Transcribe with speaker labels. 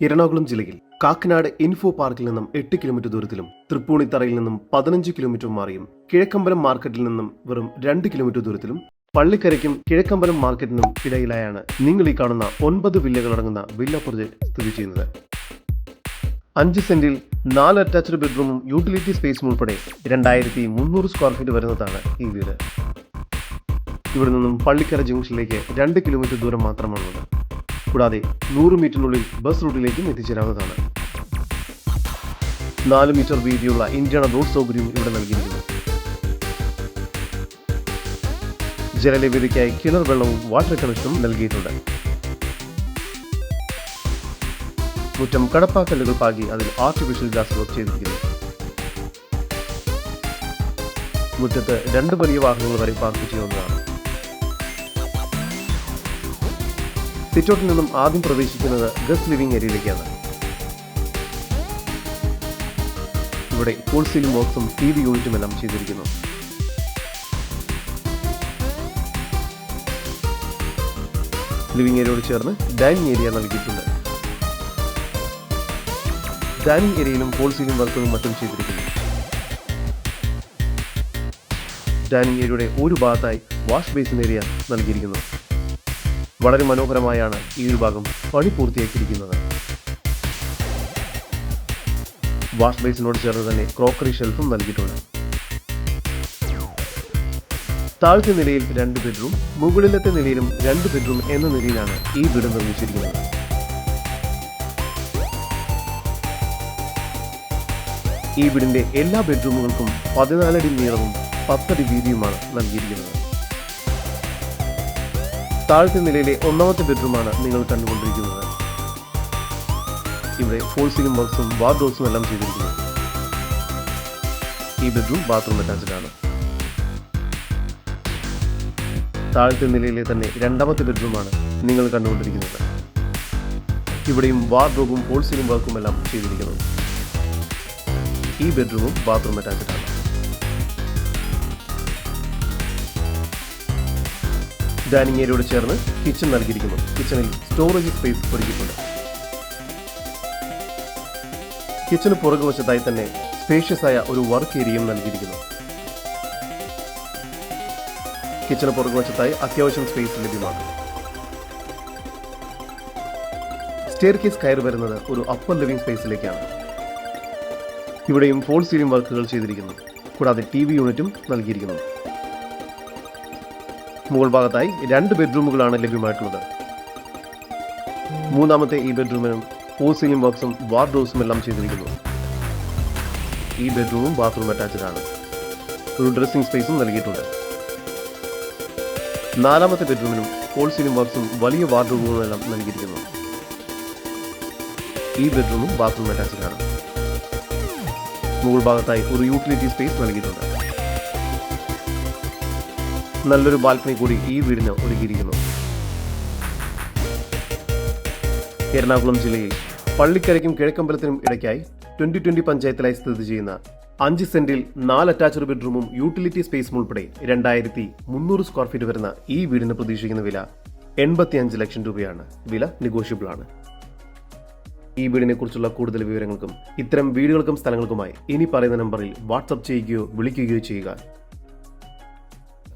Speaker 1: എറണാകുളം ജില്ലയിൽ കാക്കനാട് ഇൻഫോ പാർക്കിൽ നിന്നും എട്ട് കിലോമീറ്റർ ദൂരത്തിലും തൃപ്പൂണിത്തറയിൽ നിന്നും പതിനഞ്ച് കിലോമീറ്റർ മാറിയും കിഴക്കമ്പലം മാർക്കറ്റിൽ നിന്നും വെറും രണ്ട് കിലോമീറ്റർ ദൂരത്തിലും പള്ളിക്കരയ്ക്കും കിഴക്കമ്പലം മാർക്കറ്റിനും ഇടയിലായാണ് നിങ്ങൾ ഈ കാണുന്ന ഒൻപത് വില്ലകളടങ്ങുന്ന വില്ല പ്രൊജക്ട് സ്ഥിതി ചെയ്യുന്നത്. അഞ്ച് സെന്റിൽ നാല് അറ്റാച്ച്ഡ് ബെഡ്റൂമും യൂട്ടിലിറ്റി സ്പേസും ഉൾപ്പെടെ രണ്ടായിരത്തി മുന്നൂറ് സ്ക്വയർ ഫീറ്റ് വരുന്നതാണ് ഈ വീട്. ഇവിടെ നിന്നും പള്ളിക്കര ജംഗ്ഷനിലേക്ക് രണ്ട് കിലോമീറ്റർ ദൂരം മാത്രമാണുള്ളത് കൂടാതെ നൂറ് മീറ്ററിനുള്ളിൽ ബസ് റൂട്ടിലേക്കും എത്തിച്ചേരാവുന്നതാണ്. നാല് മീറ്റർ വീതിയുള്ള ഇന്ത്യയുടെ റോഡ് സൗകര്യവും ഇവിടെ നൽകിയിരിക്കുന്നു. ജലലഭ്യതയ്ക്കായി കിണർ വെള്ളവും വാട്ടർ കണക്ഷനും നൽകിയിട്ടുണ്ട്. മുറ്റം കടപ്പാക്കല്ലുകൾ പാകി അതിൽ ആർട്ടിഫിഷ്യൽ ഗ്ലാസ് വർക്ക് ചെയ്തിരിക്കുന്നു. മുറ്റത്ത് രണ്ട് വലിയ വാഹനങ്ങൾ വരെ പാർക്ക് ചെയ്യാവുന്നതാണ് സിറ്റൗട്ടിൽ നിന്നും ആദ്യം പ്രവേശിക്കുന്നത് ഗസ്റ്റ് ലിവിംഗ് ഏരിയയിലേക്കാണ്. ഇവിടെ ഫുൾ സീലിംഗ് ബോക്സും ടി വി യൂണിറ്റും എല്ലാം ചെയ്തിരിക്കുന്നു. ലിവിംഗ് ഏരിയയോട് ചേർന്ന് ഡൈനിങ് ഏരിയ നൽകിയിട്ടുണ്ട്. ഡൈനിങ് ഏരിയയിലും ഫോൾ സീലിംഗ് വർക്കുകളും മറ്റും ചെയ്തിരിക്കുന്നു. ഡൈനിങ് ഏരിയയുടെ ഒരു ഭാഗത്തായി വാഷ് ബേസിൻ ഏരിയ നൽകിയിരിക്കുന്നു. വളരെ മനോഹരമായാണ് ഈ ഒരു ഭാഗം പണി പൂർത്തിയാക്കിയിരിക്കുന്നത്. വാഷ് ബേസിനോട് ചേർന്ന് തന്നെ ക്രോക്കറി ഷെൽഫും നൽകിയിട്ടുണ്ട്. താഴത്തെ നിലയിൽ രണ്ട് ബെഡ്റൂം മുകളിലത്തെ നിലയിലും രണ്ട് ബെഡ്റൂം എന്ന നിലയിലാണ് ഈ വീട് നിർമ്മിച്ചിരിക്കുന്നത്. ഈ വീടിന്റെ എല്ലാ ബെഡ്റൂമുകൾക്കും പതിനാലടി നീളവും പത്തടി വീതിയുമാണ് നൽകിയിരിക്കുന്നത്. താഴത്തെ നിലയിലെ ഒന്നാമത്തെ ബെഡ്റൂമാണ് നിങ്ങൾ കണ്ടുകൊണ്ടിരിക്കുന്നത്. ഇവിടെ ഫോൾ സീലിംഗ് വർക്ക്സും വാർഡ്രോബ്സും എല്ലാം ചെയ്തിരിക്കുന്നു. ഈ ബെഡ്റൂം ബാത്റൂം അറ്റാച്ച്ഡ് ആണ് താഴത്തെ നിലയിലെ തന്നെ രണ്ടാമത്തെ ബെഡ്റൂമാണ് നിങ്ങൾ കണ്ടുകൊണ്ടിരിക്കുന്നത്. ഇവിടെയും വാർഡ്രോബും സീലിംഗ് വർക്കും എല്ലാം ചെയ്തിരിക്കുന്നു. ഈ ബെഡ്റൂമും ബാത്റൂം അറ്റാച്ച്ഡ് ഡൈനിങ് ഏരിയയോട് ചേർന്ന് കിച്ചൺ നൽകിയിരിക്കുന്നു. കിച്ചണിൽ സ്റ്റോറേജ് സ്പേസ് ഒരുക്കിയിട്ടുണ്ട്. കിച്ചന് പുറകുവശത്തായി തന്നെ സ്പേഷ്യസ് ആയ ഒരു വർക്ക് ഏരിയയും നൽകിയിരിക്കുന്നു. കിച്ചന് പുറകുവശത്തായി അത്യാവശ്യം സ്പേസ് ലഭ്യമാണ്. സ്റ്റെയർ കേസ് കയറി വരുന്നത് ഒരു അപ്പർ ലിവിംഗ് സ്പേസിലേക്കാണ് ഇവിടെയും ഫോൾ സീലിംഗ് വർക്കുകൾ ചെയ്തിരിക്കുന്നു. കൂടാതെ ടി വി യൂണിറ്റും നൽകിയിരിക്കുന്നു. മുകൾ ഭാഗത്തായി രണ്ട് ബെഡ്റൂമുകളാണ് ലഭ്യമായിട്ടുള്ളത്. മൂന്നാമത്തെ ഈ ബെഡ്റൂമിനും ഫോർ സീലിംഗ് ബോക്സും വാർഡ്രോസും എല്ലാം ചെയ്തിരിക്കുന്നു. ഈ ബെഡ്റൂമും ബാത്റൂം അറ്റാച്ച്ഡ് ആണ്. ഒരു ഡ്രസ്സിംഗ് സ്പേസും നൽകിയിട്ടുണ്ട്. നാലാമത്തെ ബെഡ്റൂമിനും ഫോൾ സീലിംഗ് ബോക്സും വലിയ വാർഡ്രോബുകളും എല്ലാം നൽകിയിരിക്കുന്നു. ഈ ബെഡ്റൂമും ബാത്റൂം അറ്റാച്ച്ഡ് ആണ്. മുകൾ ഭാഗത്തായി ഒരു യൂട്ടിലിറ്റി സ്പേസ് നൽകിയിട്ടുണ്ട്. നല്ലൊരു ബാൽക്കണി കൂടി ഈ വീടിന് ഒരുക്കിയിരിക്കുന്നു. എറണാകുളം ജില്ലയിൽ പള്ളിക്കരയ്ക്കും കിഴക്കമ്പലത്തിനും ഇടയ്ക്കായി ട്വന്റി ട്വന്റി പഞ്ചായത്തിലായി സ്ഥിതി ചെയ്യുന്ന അഞ്ച് സെന്റിൽ നാല് അറ്റാച്ച്ഡ് ബെഡ്റൂമും യൂട്ടിലിറ്റി സ്പേസും ഉൾപ്പെടെ രണ്ടായിരത്തി മുന്നൂറ് സ്ക്വയർ ഫീറ്റ് വരുന്ന ഈ വീടിന് പ്രതീക്ഷിക്കുന്ന വില എൺപത്തി അഞ്ച് ലക്ഷം രൂപയാണ്. വില നെഗോഷ്യബിൾ ആണ്. ഈ വീടിനെ കുറിച്ചുള്ള കൂടുതൽ വിവരങ്ങൾക്കും ഇത്തരം വീടുകൾക്കും സ്ഥലങ്ങൾക്കുമായി ഇനി പറയുന്ന നമ്പറിൽ വാട്സപ്പ് ചെയ്യുകയോ വിളിക്കുകയോ ചെയ്യുക.